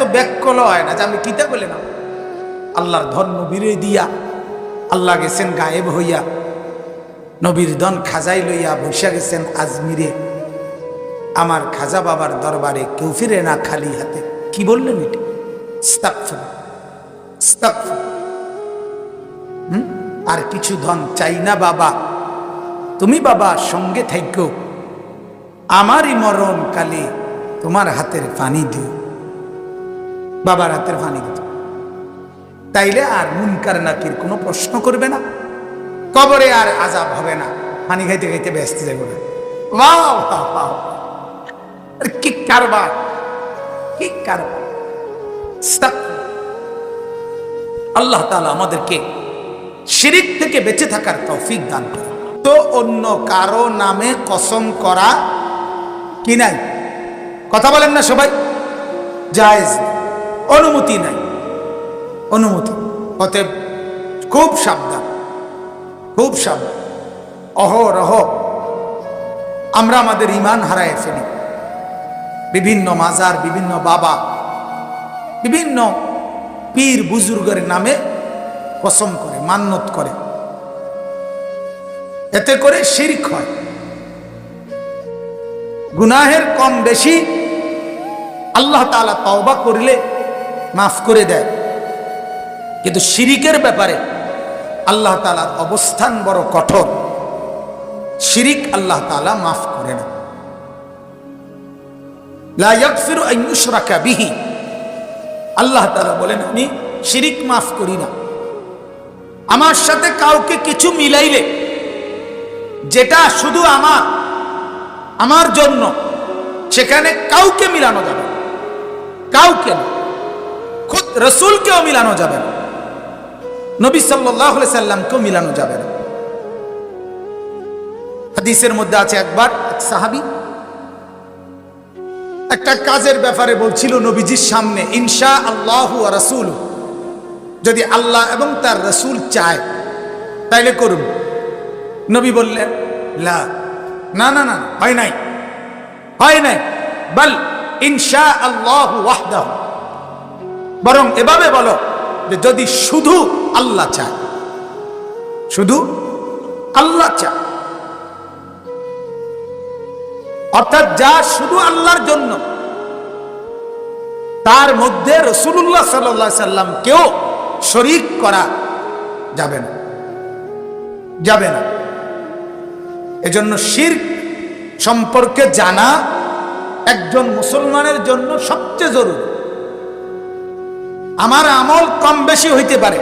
এত ব্যাকল হয় না যে আমি কিতা বলে না। আল্লাহর ধন নবীরে দিয়া, আল্লাহ গেছেন গায়েব হইয়া, নবীর ধন খাজাই লইয়া বৈশা গেছেন আজমিরে। আমার খাজা বাবার দরবারে কেউ ফিরে না খালি হাতে। কি বললেন এটা? আর কিছু ধন চাই না বাবা। তুমি বাবা সঙ্গে থাইকো। আমারই মরণ কালে তোমার হাতের পানি দিও। বাবার হাতের পানি দিত তাইলে আর মুনকার নাকির কোনো প্রশ্ন করবে না। কবরে আর আজাব হবে না। পানি খাইতে খাইতে ব্যস্ত যাবে না। কি কারবার। কি কারবার। আল্লাহ তাআলা আমাদেরকে শিরিক থেকে বেঁচে থাকার তৌফিক দান করে তো অন্য কারও নামে কসম করা কি নাই? কথা বলেন না সবাই। জায়েজ। অনুমতি নাই। অনুমতি। অতএব খুব সাবধান খুব সাবধান। অহরহ আমরা আমাদের ইমান হারায় ফেলি। বিভিন্ন মাজার, বিভিন্ন বাবা, বিভিন্ন পীর বুজুর্গের নামে কসম করে মান্যত করে। এতে করে শিরক হয়। গুনাহের কম বেশি আল্লাহ তাআলা তওবা করলে মাফ করে দেয়। কিন্তু শিরিকের ব্যাপারে আল্লাহ তাআলার অবস্থান বড় কঠোর। শিরিক আল্লাহ তাআলা মাফ করে না। বিহি। আল্লাহ তাআলা বলেন, আমি শিরিক মাফ করি না। আমার সাথে কাউকে কিছু মিলাইলে, যেটা শুধু আমার আমার জন্য, সেখানে কাউকে মিলানো যাবে কাউকে না। রসুলকেও মিলানো যাবে না। নবী সাল্লাহ সাল্লামকেও মিলানো যাবে না। হাদিসের মধ্যে আছে একবার এক সাহাবি একটা কাজের ব্যাপারে বলছিল নবীজির সামনে ইনশা আল্লাহ রসুল যদি আল্লাহ এবং তার রসুল চায়, তাইলে করুন। নবী বললেন, লা, না না না, হয় নাই। হয় নাই। বল ইনশা আল্লাহ ওয়াহদাহ। বরং এভাবে বলো যে যদি শুধু আল্লাহ চায়, শুধু আল্লাহ চায়। অর্থাৎ যা শুধু আল্লাহর জন্য, তার মধ্যে রসুল্লাহ সাল্লাহ সাল্লাম কেউ শরিক করা যাবে না যাবে না। এজন্য শির সম্পর্কে জানা একজন মুসলমানের জন্য সবচেয়ে জরুরি। আমার আমল কম বেশি হইতে পারে।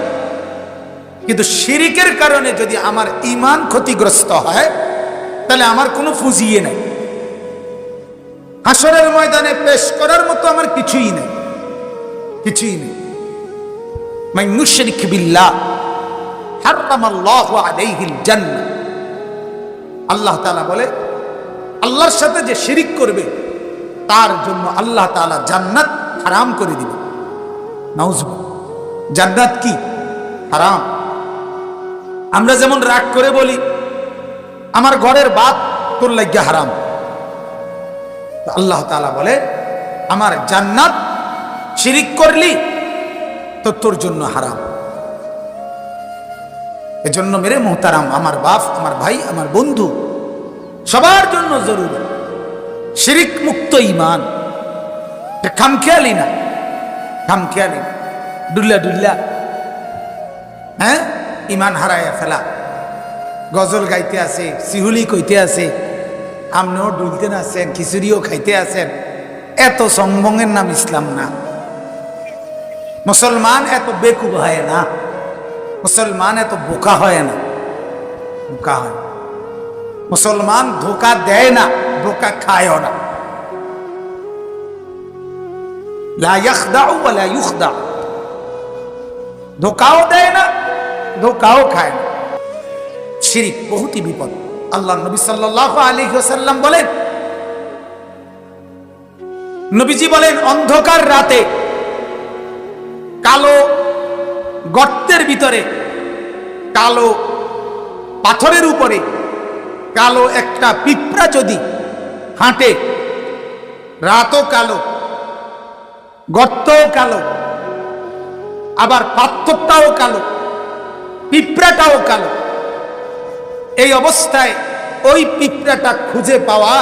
কিন্তু শিরিকের কারণে যদি আমার ইমান ক্ষতিগ্রস্ত হয়, তাহলে আমার কোনো ফুজিয়ে নেই। হাসরের ময়দানে পেশ করার মতো আমার কিছুই নেই। কিছুই নেই। মাই বিল্লাহ আল্লাহ বলে, আল্লাহর সাথে যে শিরিক করবে, তার জন্য আল্লাহ তাআলা জান্নাত হারাম করে দিবে নাউজুবিল্লাহ জান্নাত কি? হারাম। আমরা যেমন রাগ করে বলি, আমার ঘরের বাত তোর লাগিয়া হারাম। আল্লাহ তাআলা বলে, আমার জান্নাত শিরিক করলি, তো তোর জন্য হারাম। এজন্য মেরে মোহতারাম, আমার বাপ, আমার ভাই, আমার বন্ধু, সবার জন্য জরুরি। শিরিক মুক্ত ইমান খামখেয়ালি না। খামখেয়ালি না। ডুল্লা হ্যাঁ ইমান হারাইয়া ফেলা। গজল গাইতে আছে শিহুলি কইতে আছে। আপনিও ডুলতে আছেন, খিচুড়িও খাইতে আছেন। এত সম্বঙ্গের নাম ইসলাম না। মুসলমান এত বেকুব হয় না। মুসলমান এত বোকা হয় না। বোকা হয় মুসলমান ধোকা দেয় না, বোকা খায়ও না। ধোকাও দেয় না, ধোকাও খায় না। শিরিক, বহুতই বিপদ। আল্লাহ নবী সাল্লাল্লাহু আলাইহি ওয়াসাল্লাম বলেন, নবীজি বলেন, অন্ধকার রাতে কালো গর্তের ভিতরে, কালো পাথরের উপরে, কালো একটা পিঁপড়া যদি হাঁটে, রাতও কালো গর্তও কালো, আবার পাথরটাও কালো, পিঁপড়াটাও কালো। এই অবস্থায় ওই পিঁপড়াটা খুঁজে পাওয়া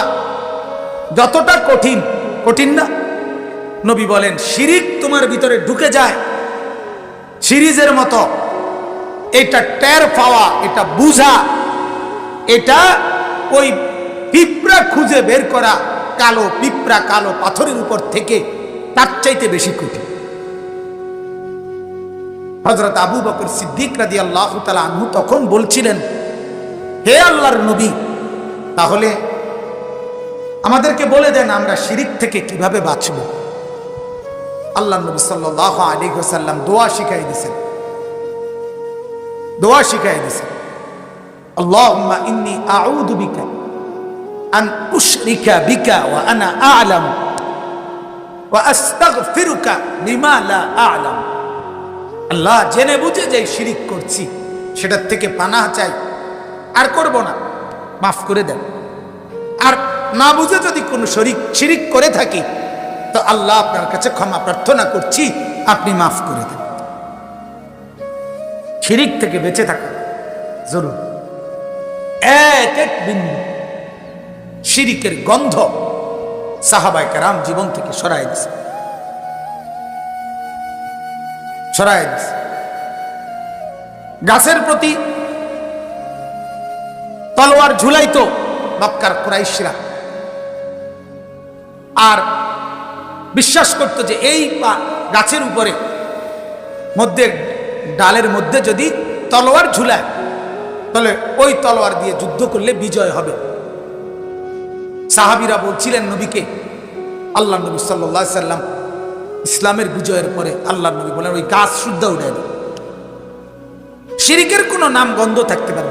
যতটা কঠিন কঠিন না। নবী বলেন, শিরিক তোমার ভিতরে ঢুকে যায়, সিরিজের মতো। এটা টের পাওয়া, এটা বুঝা, এটা ওই পিঁপড়া খুঁজে বের করা কালো পিঁপড়া, কালো পাথরের উপর থেকে তার চাইতে বেশি কঠিন। হজরত আবু বকর সিদ্দিক রাদি আল্লাহ আনহু তখন বলছিলেন, হে আল্লাহর নবী, তাহলে আমাদেরকে বলে দেন আমরা শিরিক থেকে কীভাবে বাঁচব? আল্লাহ নবী সাল্লাহ আলী হোসাল্লাম দোয়া শিখাই দিছেন দোয়া শিখাই দিছেন আল্লাহ ইন্নি আউদু বিকা আন উশরিকা বিকা ও আনা আলাম। আলাম। আল্লাহ জেনে বুঝে যাই শিরিক করছি, সেটার থেকে পানা চাই। আর করব না, মাফ করে দেন। আর না বুঝে যদি কোনো শরিক, শিরিক করে থাকি, তো আল্লাহ আপনার কাছে ক্ষমা প্রার্থনা করছি, আপনি মাফ করে দেন। শিরিক থেকে বেঁচে থাকুন, জরুর। এক এক বিন্দু শিরিকের গন্ধ সাহাবাই কারাম জীবন থেকে সরাই দিছে। সরাই দিছে। গাছের প্রতি তলোয়ার ঝুলাইতো মক্কার কুরাইশরা। আর বিশ্বাস করতো যে এই গাছের উপরে মধ্যে ডালের মধ্যে যদি তলোয়ার ঝুলায়, তাহলে ওই তলোয়ার দিয়ে যুদ্ধ করলে বিজয় হবে। সাহাবিরা বলছিলেন নবীকে আল্লাহ নবী সাল্লাহ সাল্লাম ইসলামের বিজয়ের পরে আল্লাহ নবী বলেন, ওই গাছ শুদ্ধ উঠে শিরিকের কোনো নাম গন্ধ থাকতে পারে।